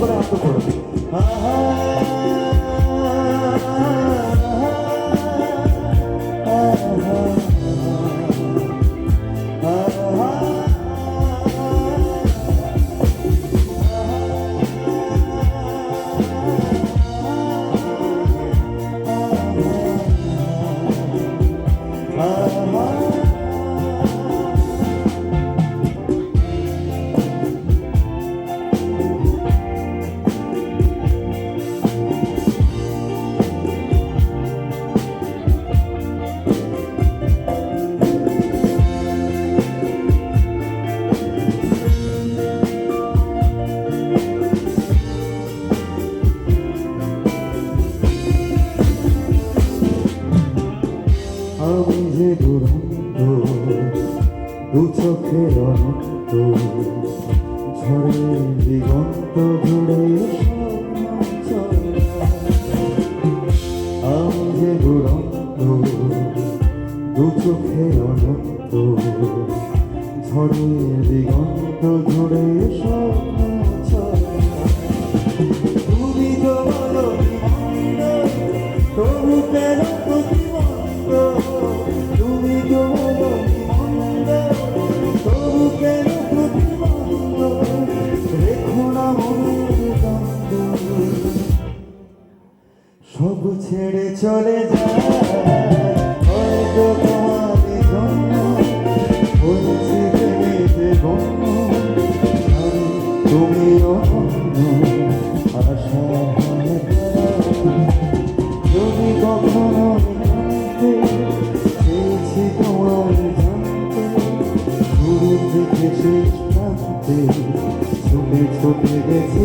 সকলে আত্ম করবে Oh দু চোখের অনন্ত ঝড়ে দিগন্ত ঘুরে আমি যে দুরন্ত, দু চোখে অনন্ত ঝড়ে দিগন্ত ঘুরে স্বপ্ন তুমি তবু কেন প্রতিবন্ধ ছেড়ে চলে যায়। হয়তো তোমাদের জন্য হয়েছে জেনেছে গণ্য আমি তুমিও অন্য আশা তারা। যদি কখনো জানতে, চেয়েছি তোমার জানতে। শুরু থেকে শেষ প্রান্তে ছুটে ছুটে গেছে